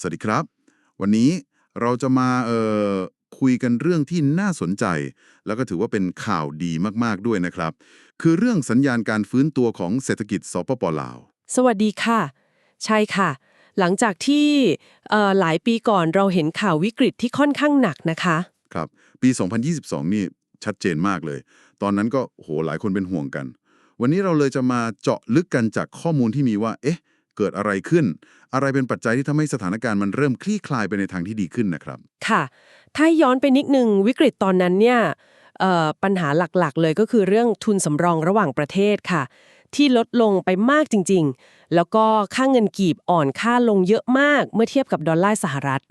สวัสดีครับ วันนี้เราจะมาเอ่อคุยกันเรื่องที่น่าสนใจ แล้วก็ถือว่าเป็นข่าวดีมากๆด้วยนะครับ คือเรื่องสัญญาณการฟื้นตัวของเศรษฐกิจสปปลาว สวัสดีค่ะ ใช่ค่ะ หลังจากที่เอ่อหลายปีก่อนเราเห็นข่าววิกฤตที่ค่อนข้างหนักนะคะ ครับ ปี 2022 นี่ชัดเจนมากเลย ตอนนั้นก็โหหลายคนเป็นห่วงกัน วันนี้เราเลยจะมาเจาะลึกกันจากข้อมูลที่มีว่า เอ๊ะ เกิดอะไรขึ้น อะไรเป็นปัจจัยที่ทำให้สถานการณ์มันเริ่มคลี่คลายไปในทางที่ดีขึ้นนะครับ ค่ะ ถ้าย้อนไปนิดนึงวิกฤตตอนนั้นเนี่ยเอ่อปัญหาหลักๆ เลยก็คือเรื่องทุนสำรองระหว่างประเทศค่ะ ที่ลดลงไปมากจริง ๆ แล้วก็ค่าเงินกีบอ่อนค่าลงเยอะมากเมื่อเทียบกับดอลลาร์สหรัฐ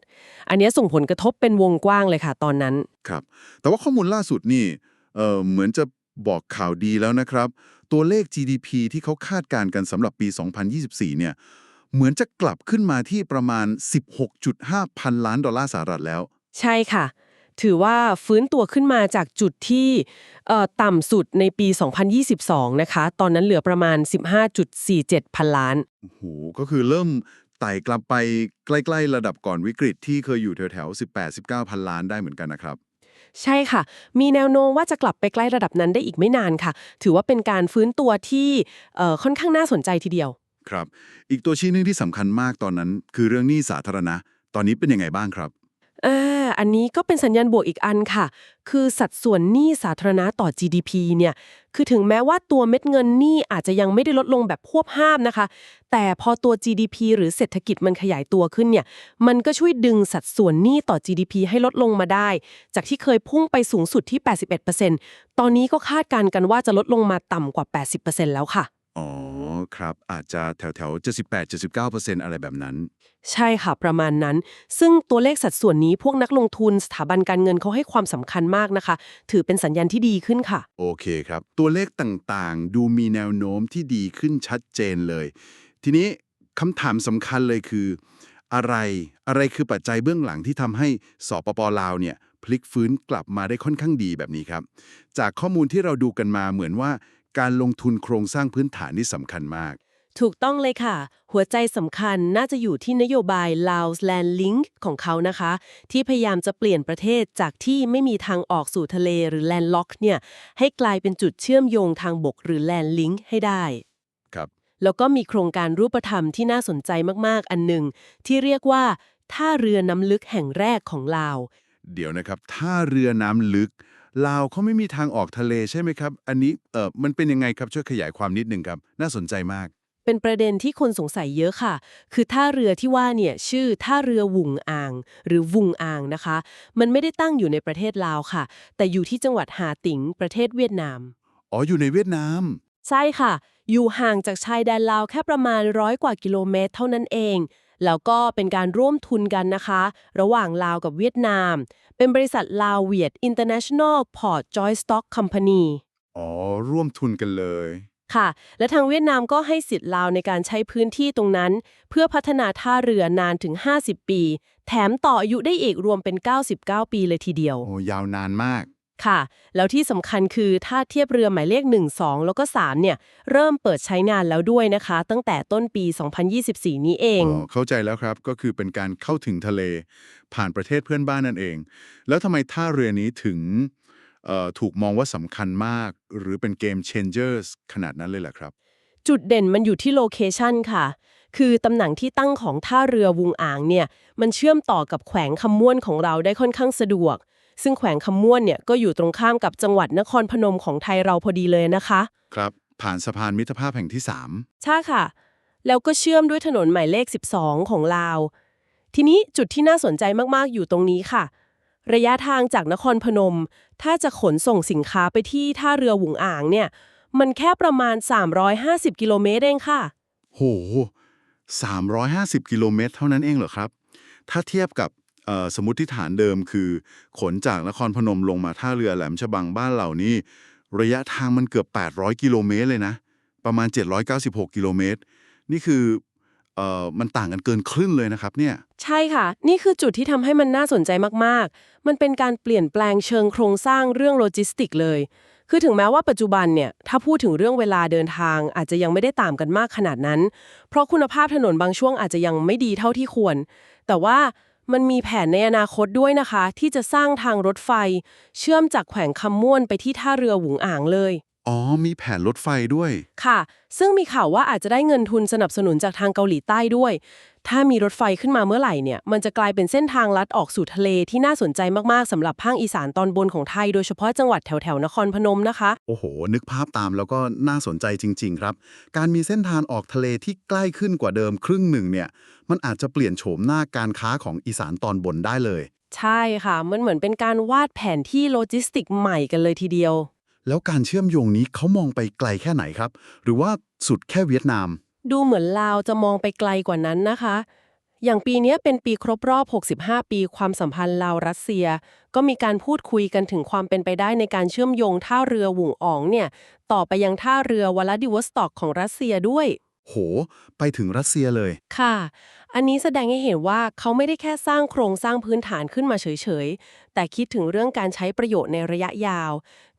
อันเนี้ยส่งผลกระทบเป็นวงกว้างเลยค่ะ ตอนนั้น ครับ แต่ว่าข้อมูลล่าสุดนี่เอ่อเหมือนจะบอกข่าวดีแล้วนะครับ ตัวเลข GDP ที่เขาคาดการณ์กันสำหรับปี 2024 เนี่ย เหมือนจะกลับขึ้นมาที่ประมาณ 16.5 พันล้านดอลลาร์สหรัฐแล้ว ใช่ใช่ค่ะ ถือว่าฟื้นตัวขึ้นมาจากจุดที่เอ่อต่ำสุดในปี 2022 นะคะ ตอนนั้นเหลือประมาณ 15.47 พันล้าน โอ้โห ก็คือเริ่มไต่กลับไปใกล้ ๆ ระดับก่อนวิกฤตที่เคยอยู่แถวๆ 18-19 พันล้านได้เหมือนกันนะครับ ใช่ค่ะ มีแนวโน้มว่าจะกลับไปใกล้ระดับนั้นได้อีกไม่นานค่ะ ถือว่าเป็นการฟื้นตัวที่ค่อนข้างน่าสนใจทีเดียว ครับ อีกตัวชี้หนึงที่สำคัญมากตอนนั้น คือเรื่องหนี้สาธารณะ ตอนนี้เป็นยังไงบ้างครับ อ่าอันนี้ก็เป็นสัญญาณบวกอีกอันค่ะ คือสัดส่วนหนี้สาธารณะต่อ GDP เนี่ย คือถึงแม้ว่าตัวเม็ดเงินหนี้อาจจะยังไม่ได้ลดลงแบบควบห้ามนะคะ แต่พอตัว GDP หรือเศรษฐกิจมันขยายตัวขึ้นเนี่ย มันก็ช่วยดึงสัดส่วนหนี้ต่อ GDP ให้ลดลงมาได้ จากที่เคยพุ่งไปสูงสุดที่ 81%ตอนนี้ก็คาดการณ์กันว่าจะลดลงมาต่ำกว่า 80%แล้วค่ะ อ๋อ ครับ อาจจะแถวๆ78-79%อะไรแบบนั้น ใช่ค่ะ ประมาณนั้น ซึ่งตัวเลขสัดส่วนนี้พวกนักลงทุนสถาบันการเงินเขาให้ความสำคัญมากนะคะ ถือเป็นสัญญาณที่ดีขึ้นค่ะ โอเคครับ ตัวเลขต่างๆ ดูมีแนวโน้มที่ดีขึ้นชัดเจนเลย ทีนี้คำถามสำคัญเลยคือ อะไรอะไรคือปัจจัยเบื้องหลังที่ทำให้สปปลาวเนี่ยพลิกฟื้นกลับมาได้ค่อนข้างดีแบบนี้ครับ จากข้อมูลที่เราดูกันมาเหมือนว่า การลงทุนโครงสร้างพื้นฐานนี่สำคัญมาก ถูกต้องเลยค่ะ หัวใจสำคัญน่าจะอยู่ที่นโยบาย Laos Land Link ของเขานะคะ ที่พยายามจะเปลี่ยนประเทศจากที่ไม่มีทางออกสู่ทะเลหรือ Land Lock เนี่ยให้กลายเป็นจุดเชื่อมโยงทางบกหรือ Land Link ให้ได้ ครับ แล้วก็มีโครงการรูปธรรมที่น่าสนใจมากๆ อันหนึ่งที่เรียกว่าท่าเรือน้ำลึกแห่งแรกของลาว เดี๋ยวนะครับถ้าเรือน้ำลึก ลาวเขาไม่มีทางออกทะเลใช่ไหมครับ อันนี้เออมันเป็นยังไงครับช่วยขยายความนิดนึงครับ น่าสนใจมาก เป็นประเด็นที่คนสงสัยเยอะค่ะ คือท่าเรือที่ว่าเนี่ยชื่อท่าเรือวุงอาง หรือวุงอางนะคะ มันไม่ได้ตั้งอยู่ในประเทศลาวค่ะ แต่อยู่ที่จังหวัดหาติงประเทศเวียดนาม อ๋ออยู่ในเวียดนาม ใช่ค่ะ อยู่ห่างจากชายแดนลาวแค่ประมาณร้อยกว่ากิโลเมตร เท่านั้นเอง แล้วก็เป็นการร่วมทุนกันนะคะ ระหว่างลาวกับเวียดนาม เป็นบริษัทลาวเวียด International Port Joint Stock Company อ๋อ ร่วมทุนกันเลยค่ะ และทางเวียดนามก็ให้สิทธิ์ลาวในการใช้พื้นที่ตรงนั้น เพื่อพัฒนาท่าเรือนานถึง 50 ปี แถมต่ออายุได้อีกรวมเป็น 99 ปีเลยทีเดียว โอ้ยาวนานมาก ค่ะ แล้วที่สำคัญคือท่าเทียบเรือหมายเลข 1 2 แล้วก็ 3 เนี่ย เริ่มเปิดใช้งานแล้วด้วยนะคะ ตั้งแต่ต้นปี 2024 นี้เองอ๋อเข้าใจแล้วครับก็คือเป็นการเข้าถึงทะเล ผ่านประเทศเพื่อนบ้านนั่นเอง แล้วทำไมท่าเรือนี้ถึงเอ่อถูกมองว่าสำคัญมาก หรือเป็นเกม changers ขนาดนั้นเลยล่ะครับ จุดเด่นมันอยู่ที่โลเคชันค่ะ คือตำแหน่งที่ตั้งของท่าเรือวุงอ่างเนี่ย มันเชื่อมต่อกับแขวงคำม่วนของเราได้ค่อนข้างสะดวก ซึ่งแขวงคำม่วนเนี่ยก็อยู่ตรงข้ามกับจังหวัดนครพนมของไทยเราพอดีเลยนะคะ ครับ ผ่านสะพานมิตรภาพแห่งที่ใช่ค่ะ แล้วก็เชื่อมด้วยถนนหมายเลข 12 ของลาว ทีนี้จุดที่น่าสนใจมากๆอยู่ตรงนี้ค่ะ ระยะทางจากนครพนม ถ้าจะขนส่งสินค้าไปที่ท่าเรือหวุงอ่างเนี่ย มันแค่ประมาณ 350 กิโลเมตรเองค่ะ3โห350 กิโลเมตรเท่านั้นเองเหรอครับ ถ้าเทียบกับเอ่อ สมมติฐานเดิมคือ ขนจากนครพนมลงมาท่าเรือแหลมฉบังบ้านเหล่านี้ ระยะทางมันเกือบ 800 กิโลเมตรเลยนะ ประมาณ 796 กิโลเมตร นี่คือเอ่อมันต่างกันเกินครึ่งเลยนะครับเนี่ย ใช่ค่ะ นี่คือจุดที่ทำให้มันน่าสนใจมากๆ มันเป็นการเปลี่ยนแปลงเชิงโครงสร้างเรื่องโลจิสติกเลย คือถึงแม้ว่าปัจจุบันเนี่ย ถ้าพูดถึงเรื่องเวลาเดินทางอาจจะยังไม่ได้ต่างกันมากขนาดนั้น เพราะคุณภาพถนนบางช่วงอาจจะยังไม่ดีเท่าที่ควร แต่ว่า มันมีแผนในอนาคตด้วยนะคะ ที่จะสร้างทางรถไฟ เชื่อมจากแขวงคำม่วนไปที่ท่าเรือหวงอ่างเลย อ๋อ มีแผนรถไฟด้วย ค่ะ ซึ่งมีข่าวว่าอาจจะได้เงินทุนสนับสนุนจากทางเกาหลีใต้ด้วย ถ้ามีรถไฟขึ้นมาเมื่อไหร่เนี่ย มันจะกลายเป็นเส้นทางลัดออกสู่ทะเลที่น่าสนใจมากๆสำหรับภาคอีสานตอนบนของไทย โดยเฉพาะจังหวัดแถวๆนครพนมนะคะ โอ้โห นึกภาพตามแล้วก็น่าสนใจจริง ๆ ครับ การมีเส้นทางออกทะเลที่ใกล้ขึ้นกว่าเดิมครึ่งหนึ่งเนี่ย มันอาจจะเปลี่ยนโฉมหน้าการค้าของอีสานตอนบนได้เลย ใช่ค่ะ มันเหมือนเป็นการวาดแผนที่โลจิสติกใหม่กันเลยทีเดียว แล้วการเชื่อมโยงนี้เขามองไปไกลแค่ไหนครับ หรือว่าสุดแค่เวียดนาม ดูเหมือนลาวจะมองไปไกลกว่านั้นนะคะ อย่างปีนี้เป็นปีครบรอบ 65 ปีความสัมพันธ์ลาวรัสเซีย ก็มีการพูดคุยกันถึงความเป็นไปได้ในการเชื่อมโยงท่าเรือหวุ่งอ๋องเนี่ย ต่อไปยังท่าเรือวลาดิวอสตอกของรัสเซียด้วย โห ไปถึงรัสเซียเลย ค่ะ อันนี้แสดงให้เห็นว่าเขาไม่ได้แค่สร้างโครงสร้างพื้นฐานขึ้นมาเฉยๆ แต่คิดถึงเรื่องการใช้ประโยชน์ในระยะยาว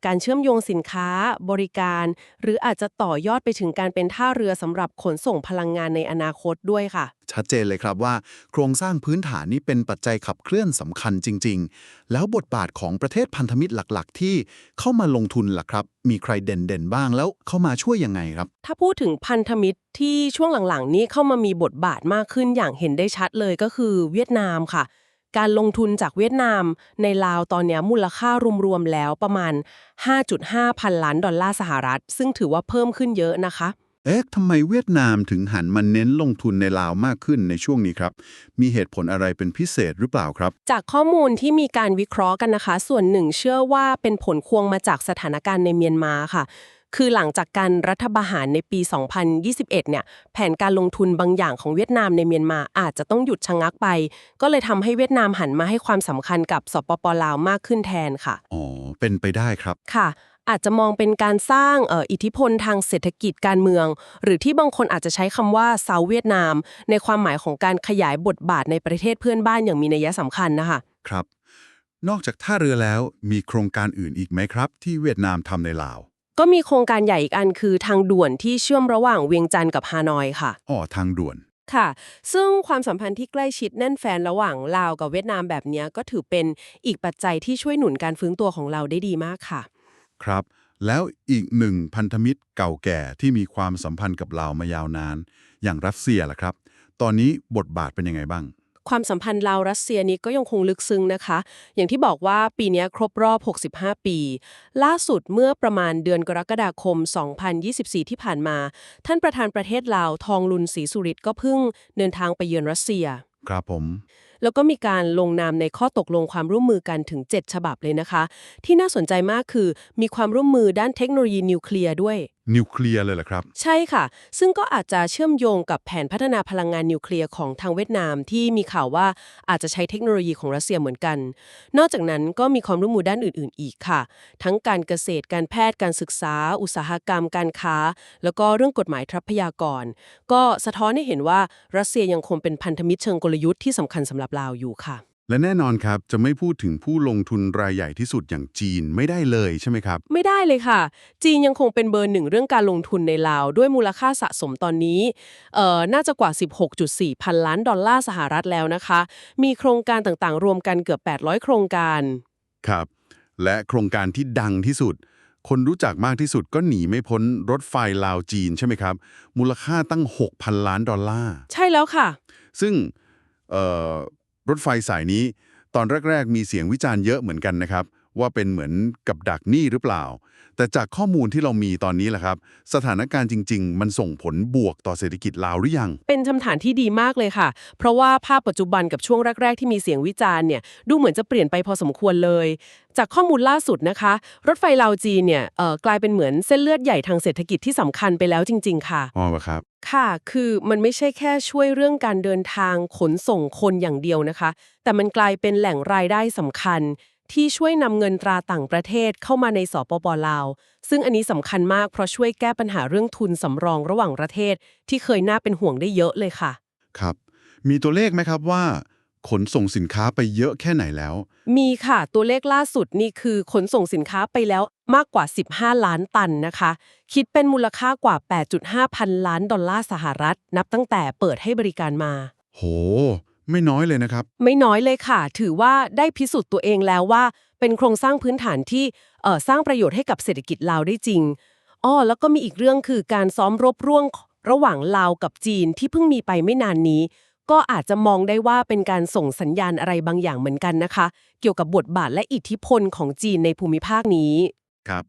การเชื่อมโยงสินค้า บริการ หรืออาจจะต่อยอดไปถึงการเป็นท่าเรือสำหรับขนส่งพลังงานในอนาคตด้วยค่ะ ชัดเจนเลยครับว่า โครงสร้างพื้นฐานนี้เป็นปัจจัยขับเคลื่อนสำคัญจริง ๆ แล้วบทบาทของประเทศพันธมิตรหลักๆ ที่เข้ามาลงทุนล่ะครับ มีใครเด่นๆบ้างแล้วเข้ามาช่วยยังไงครับ ถ้าพูดถึงพันธมิตรที่ช่วงหลังๆ นี้เข้ามามีบทบาทมากขึ้นอย่างเห็นได้ชัดเลยก็คือเวียดนามค่ะ การลงทุนจากเวียดนาม ในลาวตอนนี้มูลค่ารวมๆแล้วประมาณ 5.5 พันล้านดอลลาร์สหรัฐ ซึ่งถือว่าเพิ่มขึ้นเยอะนะคะ เอ๊ะทำไมเวียดนามถึงหันมาเน้นลงทุนในลาวมากขึ้นในช่วงนี้ครับ มีเหตุผลอะไรเป็นพิเศษหรือเปล่าครับ จากข้อมูลที่มีการวิเคราะห์กันนะคะ ส่วนหนึ่งเชื่อว่าเป็นผลพวงมาจากสถานการณ์ในเมียนมาค่ะ คือหลังจากการรัฐประหารในปี 2021 เนี่ย แผนการลงทุนบางอย่างของเวียดนามในเมียนมาอาจจะต้องหยุดชะงักไป ก็เลยทำให้เวียดนามหันมาให้ความสำคัญกับสปปลาวมากขึ้นแทนค่ะ อ๋อ เป็นไปได้ครับ ค่ะอาจจะมองเป็นการสร้างเอ่ออิทธิพลทางเศรษฐกิจการเมือง หรือที่บางคนอาจจะใช้คำว่าเซาเวียดนาม ในความหมายของการขยายบทบาทในประเทศเพื่อนบ้านอย่างมีนัยสำคัญนะคะ ครับ นอกจากท่าเรือแล้วมีโครงการอื่นอีกไหมครับ ที่เวียดนามทำในลาว ก็มีโครงการใหญ่อีกอันคือทางด่วนที่เชื่อมระหว่างเวียงจันทร์กับฮานอยค่ะ อ๋อ ทางด่วน ค่ะ ซึ่งความสัมพันธ์ที่ใกล้ชิดแน่นแฟนระหว่างลาวกับเวียดนามแบบเนี้ยก็ถือเป็นอีกปัจจัยที่ช่วยหนุนการฟื้นตัวของเราได้ดีมากค่ะ ครับ แล้วอีกหนึ่งพันธมิตรเก่าแก่ที่มีความสัมพันธ์กับลาวมายาวนาน อย่างรัสเซียล่ะครับ ตอนนี้บทบาทเป็นยังไงบ้าง ความสัมพันธ์ลาวรัสเซียนี้ก็ยังคงลึกซึ้งนะคะ อย่างที่บอกว่าปีนี้ครบรอบ 65 ปี ล่าสุดเมื่อประมาณเดือนกรกฎาคม 2024 ที่ผ่านมา ท่านประธานประเทศลาวทองลุนศรีสุริตก็เพิ่งเดินทางไปเยือนรัสเซีย ครับผม แล้วก็มีการลงนามในข้อตกลงความร่วมมือกันถึง 7 ฉบับเลยนะคะ ที่น่าสนใจมากคือมีความร่วมมือด้านเทคโนโลยีนิวเคลียร์ด้วย นิวเคลียร์เลยเหรอครับ ใช่ค่ะ ซึ่งก็อาจจะเชื่อมโยงกับแผนพัฒนาพลังงานนิวเคลียร์ของทางเวียดนามที่มีข่าวว่าอาจจะใช้เทคโนโลยีของรัสเซียเหมือนกัน นอกจากนั้นก็มีความร่วมมือด้านอื่น ๆ อีกค่ะ ทั้งการเกษตรการแพทย์การศึกษา อุตสาหกรรม การค้า แล้วก็เรื่องกฎหมายทรัพยากร ก็สะท้อนให้เห็นว่ารัสเซียยังคงเป็นพันธมิตรเชิงกลยุทธ์ที่สำคัญสำหรับลาวอยู่ค่ะ และแน่นอนครับ จะไม่พูดถึงผู้ลงทุนรายใหญ่ที่สุดอย่างจีนไม่ได้เลยใช่ไหมครับ ไม่ได้เลยค่ะ จีนยังคงเป็นเบอร์หนึ่งเรื่องการลงทุนในลาว ด้วยมูลค่าสะสมตอนนี้เอ่อน่าจะกว่า 16.4 พันล้านดอลลาร์สหรัฐแล้วนะคะ มีโครงการต่างๆ รวมกันเกือบ 800 โครงการ ครับ และโครงการที่ดังที่สุด คนรู้จักมากที่สุดก็หนีไม่พ้นรถไฟลาวจีนใช่ไหมครับ มูลค่าตั้ง 6,000 ล้านดอลลาร์ ใช่แล้วค่ะ ซึ่งเอ่อ รถไฟสายนี้ ตอนแรก ๆ มีเสียงวิจารณ์เยอะเหมือนกันนะครับ ว่าเป็นเหมือนกับดักหนี้หรือเปล่า แต่จากข้อมูลที่เรามีตอนนี้แหละครับ สถานการณ์จริง ๆ มันส่งผลบวกต่อเศรษฐกิจลาวหรือยัง เป็นคำถามที่ดีมากเลยค่ะ เพราะว่าภาพปัจจุบันกับช่วงแรก ๆ ที่มีเสียงวิจารณ์เนี่ย ดูเหมือนจะเปลี่ยนไปพอสมควรเลย จากข้อมูลล่าสุดนะคะ รถไฟลาวจีนเนี่ยเอ่อกลายเป็นเหมือนเส้นเลือดใหญ่ทางเศรษฐกิจที่สำคัญไปแล้วจริง ๆ ค่ะ อ๋อครับ ค่ะ คือมันไม่ใช่แค่ช่วยเรื่องการเดินทางขนส่งคนอย่างเดียวนะคะ แต่มันกลายเป็นแหล่งรายได้สำคัญ ที่ช่วยนำเงินตราต่างประเทศเข้ามาในสปปลาว ซึ่งอันนี้สำคัญมากเพราะช่วยแก้ปัญหาเรื่องทุนสำรองระหว่างประเทศ ที่เคยน่าเป็นห่วงได้เยอะเลยค่ะ ครับ มีตัวเลขไหมครับว่า ขนส่งสินค้าไปเยอะแค่ไหนแล้ว มีค่ะ ตัวเลขล่าสุดนี่คือขนส่งสินค้าไปแล้วมากกว่า 15 ล้านตันนะคะ คิดเป็นมูลค่ากว่า 8.5 พันล้านดอลลาร์สหรัฐ นับตั้งแต่เปิดให้บริการมา โห ไม่น้อยเลยนะครับ ไม่น้อยเลยค่ะ ถือว่าได้พิสูจน์ตัวเองแล้วว่า เป็นโครงสร้างพื้นฐานที่เอ่อสร้างประโยชน์ให้กับเศรษฐกิจลาวได้จริงอ้อแล้วก็มีอีกเรื่องคือการซ้อมรบร่วงระหว่างลาวกับจีนที่เพิ่งมีไปไม่นานนี้ ก็อาจจะมองได้ว่าเป็นการส่งสัญญาณอะไรบางอย่างเหมือนกันนะคะ เกี่ยวกับบทบาทและอิทธิพลของจีนในภูมิภาคนี้ ครับ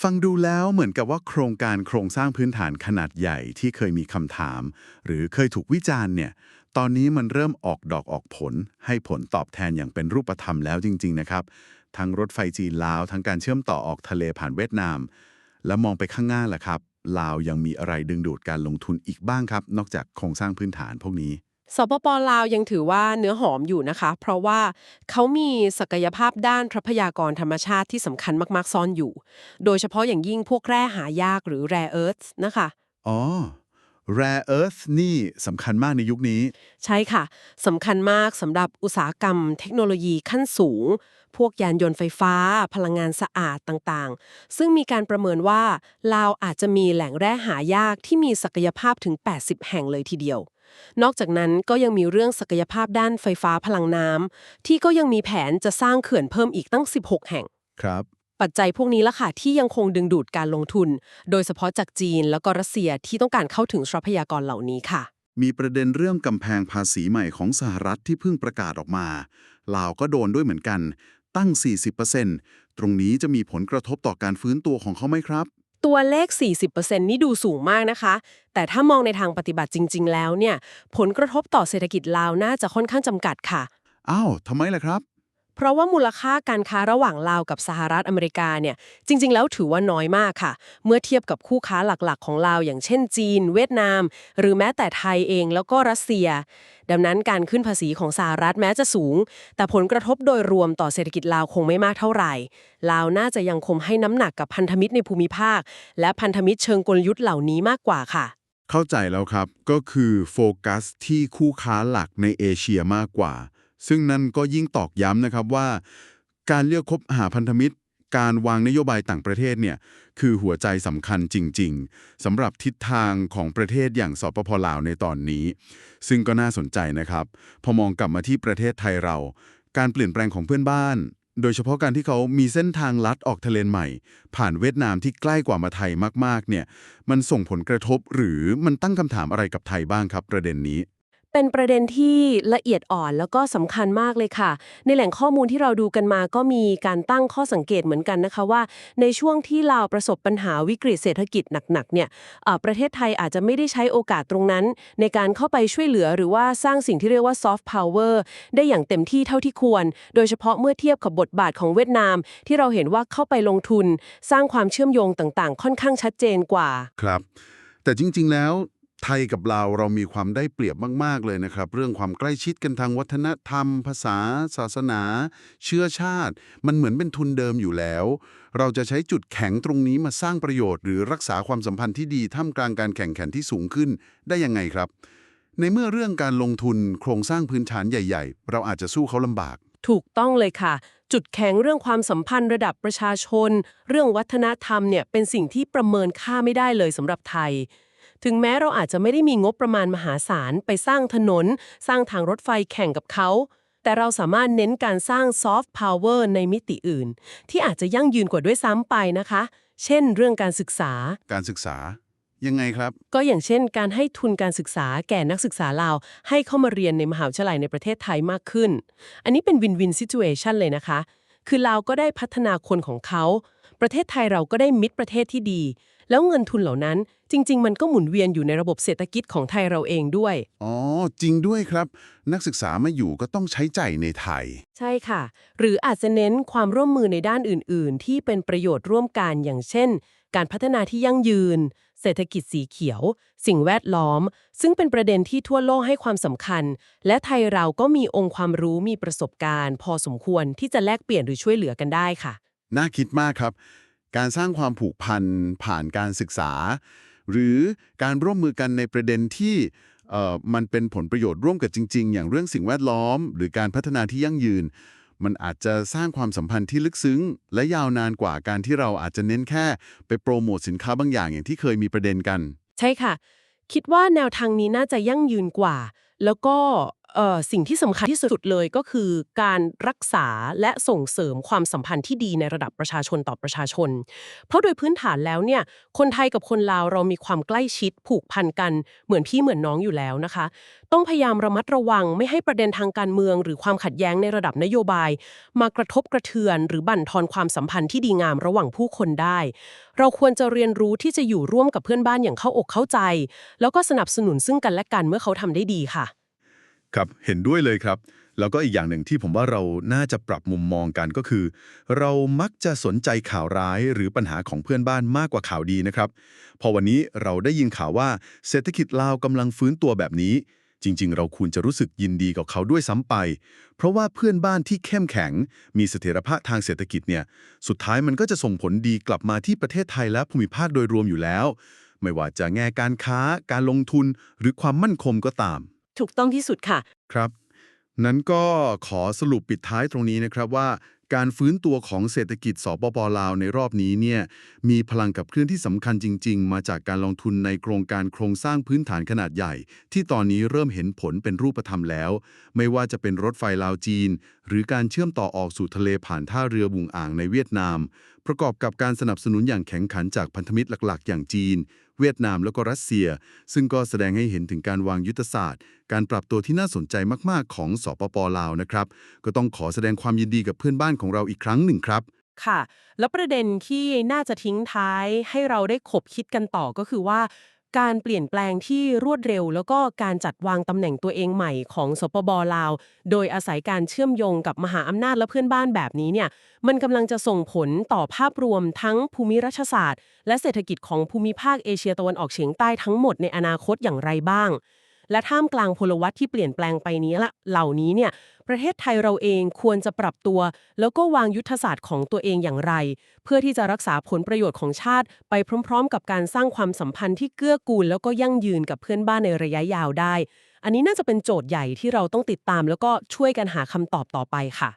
ฟังดูแล้วเหมือนกับว่าโครงการโครงสร้างพื้นฐานขนาดใหญ่ที่เคยมีคำถาม หรือเคยถูกวิจารณ์เนี่ย ตอนนี้มันเริ่มออกดอกออกผล ให้ผลตอบแทนอย่างเป็นรูปธรรมแล้วจริง ๆ นะครับ ทั้งรถไฟจีนลาว ทั้งการเชื่อมต่อออกทะเลผ่านเวียดนาม แล้วมองไปข้างหน้าล่ะครับ ลาวยังมีอะไรดึงดูดการลงทุนอีกบ้างครับ นอกจากโครงสร้างพื้นฐานพวกนี้สปปลาวยังถือว่าเนื้อหอมอยู่นะคะ เพราะว่าเขามีศักยภาพด้านทรัพยากรธรรมชาติที่สำคัญมากๆ ซ่อนอยู่ โดยเฉพาะอย่างยิ่งพวกแร่หายากหรือ rare earths นะคะ อ๋อ rare earth นี่สำคัญมากในยุคนี้ ใช่ค่ะสำคัญมากสำหรับอุตสาหกรรมเทคโนโลยีขั้นสูง พวกยานยนต์ไฟฟ้า พลังงานสะอาดต่างๆ ซึ่งมีการประเมินว่าลาวอาจจะมีแหล่งแร่หายากที่มีศักยภาพถึง 80 แห่งเลยทีเดียว นอกจากนั้นก็ยังมีเรื่องศักยภาพด้านไฟฟ้าพลังน้ำที่ก็ยังมีแผนจะสร้างเขื่อนเพิ่มอีกตั้ง 16 แห่งครับปัจจัยพวกนี้ละค่ะที่ยังคงดึงดูดการลงทุน โดยเฉพาะจากจีนแล้วก็รัสเซียที่ต้องการเข้าถึงทรัพยากรเหล่านี้ค่ะ มีประเด็นเรื่องกำแพงภาษีใหม่ของสหรัฐที่เพิ่งประกาศออกมาลาวก็โดนด้วยเหมือนกัน ตั้ง 40%ตรงนี้จะมีผลกระทบต่อการฟื้นตัวของเขาไหมครับ ตัวเลข 40%นี่ดูสูงมากนะคะ แต่ถ้ามองในทางปฏิบัติจริง ๆ แล้วเนี่ย ผลกระทบต่อเศรษฐกิจลาวน่าจะค่อนข้างจำกัดค่ะ อ้าวทำไมล่ะครับ เพราะว่ามูลค่าการค้าระหว่างลาวกับสหรัฐอเมริกาเนี่ยจริง ๆ แล้วถือว่าน้อยมากค่ะ เมื่อเทียบกับคู่ค้าหลักๆ ของลาวอย่างเช่น จีน เวียดนาม หรือแม้แต่ไทยเองแล้วก็รัสเซีย ดังนั้นการขึ้นภาษีของสหรัฐแม้จะสูง แต่ผลกระทบโดยรวมต่อเศรษฐกิจลาวคงไม่มากเท่าไหร่ลาวน่าจะยังคงให้น้ำหนักกับพันธมิตรในภูมิภาค และพันธมิตรเชิงกลยุทธ์เหล่านี้มากกว่าค่ะ เข้าใจแล้วครับก็คือโฟกัสที่คู่ค้าหลักในเอเชียมากกว่า ซึ่งนั่นก็ยิ่งตอกย้ำนะครับว่า การเลือกคบหาพันธมิตร การวางนโยบายต่างประเทศเนี่ยคือหัวใจสำคัญจริง ๆสำหรับทิศทางของประเทศอย่างสปปลาวในตอนนี้ ซึ่งก็น่าสนใจนะครับ พอมองกลับมาที่ประเทศไทยเรา การเปลี่ยนแปลงของเพื่อนบ้าน โดยเฉพาะการที่เขามีเส้นทางลัดออกทะเลใหม่ ผ่านเวียดนามที่ใกล้กว่ามาไทยมากๆเนี่ยมันส่งผลกระทบหรือมันตั้งคำถามอะไรกับไทยบ้างครับ ประเด็นนี้ เป็นประเด็นที่ละเอียดอ่อนแล้วก็สำคัญมากเลยค่ะ ในแหล่งข้อมูลที่เราดูกันมาก็มีการตั้งข้อสังเกตเหมือนกันนะคะว่า ในช่วงที่ลาวประสบปัญหาวิกฤตเศรษฐกิจหนักๆเนี่ยประเทศไทยอาจจะไม่ได้ใช้โอกาสตรงนั้น ในการเข้าไปช่วยเหลือหรือว่าสร้างสิ่งที่เรียกว่า soft power ได้อย่างเต็มที่เท่าที่ควร โดยเฉพาะเมื่อเทียบกับบทบาทของเวียดนาม ที่เราเห็นว่าเข้าไปลงทุน สร้างความเชื่อมโยงต่างๆ ค่อนข้างชัดเจนกว่า ครับ แต่จริง ๆ แล้ว ไทยกับลาวเรามีความได้เปรียบมากๆเลยนะครับ เรื่องความใกล้ชิดกันทางวัฒนธรรม ภาษา ศาสนา เชื้อชาติ มันเหมือนเป็นทุนเดิมอยู่แล้ว เราจะใช้จุดแข็งตรงนี้มาสร้างประโยชน์ หรือรักษาความสัมพันธ์ที่ดีท่ามกลางการแข่งขันที่สูงขึ้นได้ยังไงครับ ในเมื่อเรื่องการลงทุนโครงสร้างพื้นฐานใหญ่ ๆ เราอาจจะสู้เขาลำบากถูกต้องเลยค่ะ จุดแข็งเรื่องความสัมพันธ์ระดับประชาชน เรื่องวัฒนธรรมเนี่ยเป็นสิ่งที่ประเมินค่าไม่ได้เลยสำหรับไทย ถึงแม้เราอาจจะไม่ได้มีงบประมาณมหาศาลไปสร้างถนน สร้างทางรถไฟแข่งกับเขา แต่เราสามารถเน้นการสร้างซอฟต์พาวเวอร์ในมิติอื่น ที่อาจจะยั่งยืนกว่าด้วยซ้ำไปนะคะ เช่น เรื่องการศึกษา การศึกษายังไงครับ ก็อย่างเช่น การให้ทุนการศึกษาแก่นักศึกษาลาว ให้เข้ามาเรียนในมหาวิทยาลัยในประเทศไทยมากขึ้น อันนี้เป็นวินวินซิ t u เอชันเลยนะคะ คือลาวก็ได้พัฒนาคนของเขา ประเทศไทยเราก็ได้มิตรประเทศที่ดี แล้วเงินทุนเหล่านั้นจริง ๆ มันก็หมุนเวียนอยู่ในระบบเศรษฐกิจของไทยเราเองด้วย อ๋อ จริงด้วยครับ นักศึกษามาอยู่ก็ต้องใช้จ่ายในไทย ใช่ค่ะ หรืออาจจะเน้นความร่วมมือในด้านอื่น ๆ ที่เป็นประโยชน์ร่วมกันอย่างเช่น การพัฒนาที่ยั่งยืน เศรษฐกิจสีเขียว สิ่งแวดล้อม ซึ่งเป็นประเด็นที่ทั่วโลกให้ความสำคัญ และไทยเราก็มีองค์ความรู้มีประสบการณ์ พอสมควรที่จะแลกเปลี่ยนหรือช่วยเหลือกันได้ค่ะ น่าคิดมากครับ การสร้างความผูกพันผ่านการศึกษา หรือการร่วมมือกันในประเด็นที่มันเป็นผลประโยชน์ร่วมกับจริง ๆ อย่างเรื่องสิ่งแวดล้อม หรือการพัฒนาที่ยั่งยืน มันอาจจะสร้างความสัมพันธ์ที่ลึกซึ้ง และยาวนานกว่าการที่เราอาจจะเน้นแค่ไปโปรโมทสินค้าบางอย่างอย่างที่เคยมีประเด็นกัน ใช่ค่ะ คิดว่าแนวทางนี้น่าจะยั่งยืนกว่า แล้วก็ เอ่อสิ่งที่สำคัญที่สุดเลยก็คือการรักษาและส่งเสริมความสัมพันธ์ที่ดีในระดับประชาชนต่อประชาชน เพราะโดยพื้นฐานแล้วเนี่ยคนไทยกับคนลาวเรามีความใกล้ชิดผูกพันกันเหมือนพี่เหมือนน้องอยู่แล้วนะคะ ต้องพยายามระมัดระวังไม่ให้ประเด็นทางการเมือง หรือความขัดแย้งในระดับนโยบาย มากระทบกระเทือน หรือบั่นทอนความสัมพันธ์ที่ดีงามระหว่างผู้คนได้ เราควรจะเรียนรู้ที่จะอยู่ร่วมกับเพื่อนบ้านอย่างเข้าอกเข้าใจ แล้วก็สนับสนุนซึ่งกันและกันเมื่อเขาทำได้ดีค่ะ ครับเห็นด้วยเลยครับ แล้วก็อีกอย่างหนึ่งที่ผมว่าเราน่าจะปรับมุมมองกันก็คือ เรามักจะสนใจข่าวร้ายหรือปัญหาของเพื่อนบ้านมากกว่าข่าวดีนะครับ พอวันนี้เราได้ยินข่าวว่าเศรษฐกิจลาวกำลังฟื้นตัวแบบนี้ จริง ๆ เราควรจะรู้สึกยินดีกับเขาด้วยซ้ำไป เพราะว่าเพื่อนบ้านที่เข้มแข็ง มีเสถียรภาพทางเศรษฐกิจเนี่ยสุดท้ายมันก็จะส่งผลดีกลับมาที่ประเทศไทยและภูมิภาคโดยรวมอยู่แล้ว ไม่ว่าจะแง่การค้า การลงทุนหรือความมั่นคงก็ตาม ถูกต้องที่สุดค่ะ ครับ นั้นก็ขอสรุปปิดท้ายตรงนี้นะครับว่า การฟื้นตัวของเศรษฐกิจสปปลาวในรอบนี้เนี่ยมีพลังกับเคลื่อนที่สำคัญจริง ๆ มาจากการลงทุนในโครงการโครงสร้างพื้นฐานขนาดใหญ่ ที่ตอนนี้เริ่มเห็นผลเป็นรูปธรรมแล้ว ไม่ว่าจะเป็นรถไฟลาวจีน หรือการเชื่อมต่อออกสู่ทะเลผ่านท่าเรือบุงอ่างในเวียดนาม ประกอบกับการสนับสนุนอย่างแข็งขันจากพันธมิตรหลัก ๆ อย่างจีน เวียดนามแล้วก็รัสเซีย ซึ่งก็แสดงให้เห็นถึงการวางยุทธศาสตร์ การปรับตัวที่น่าสนใจมาก ๆ ของสปปลาวนะครับ ก็ต้องขอแสดงความยินดีกับเพื่อนบ้านของเราอีกครั้งหนึ่งครับ ค่ะ แล้วประเด็นที่น่าจะทิ้งท้ายให้เราได้ขบคิดกันต่อก็คือว่า การเปลี่ยนแปลงที่รวดเร็ว แล้วก็การจัดวางตำแหน่งตัวเองใหม่ของสปบลาว โดยอาศัยการเชื่อมโยงกับมหาอำนาจและเพื่อนบ้านแบบนี้เนี่ยมันกำลังจะส่งผลต่อภาพรวมทั้งภูมิรัฐศาสตร์ และเศรษฐกิจของภูมิภาคเอเชียตะวันออกเฉียงใต้ทั้งหมดในอนาคตอย่างไรบ้าง และท่ามกลางพลวัตที่เปลี่ยนแปลงไปนี้ละเหล่านี้เนี่ยประเทศไทยเราเองควรจะปรับตัว แล้วก็วางยุทธศาสตร์ของตัวเองอย่างไร เพื่อที่จะรักษาผลประโยชน์ของชาติ ไปพร้อม ๆ กับการสร้างความสัมพันธ์ที่เกื้อกูล แล้วก็ยั่งยืนกับเพื่อนบ้านในระยะยาวได้ อันนี้น่าจะเป็นโจทย์ใหญ่ที่เราต้องติดตาม แล้วก็ช่วยกันหาคำตอบต่อไปค่ะ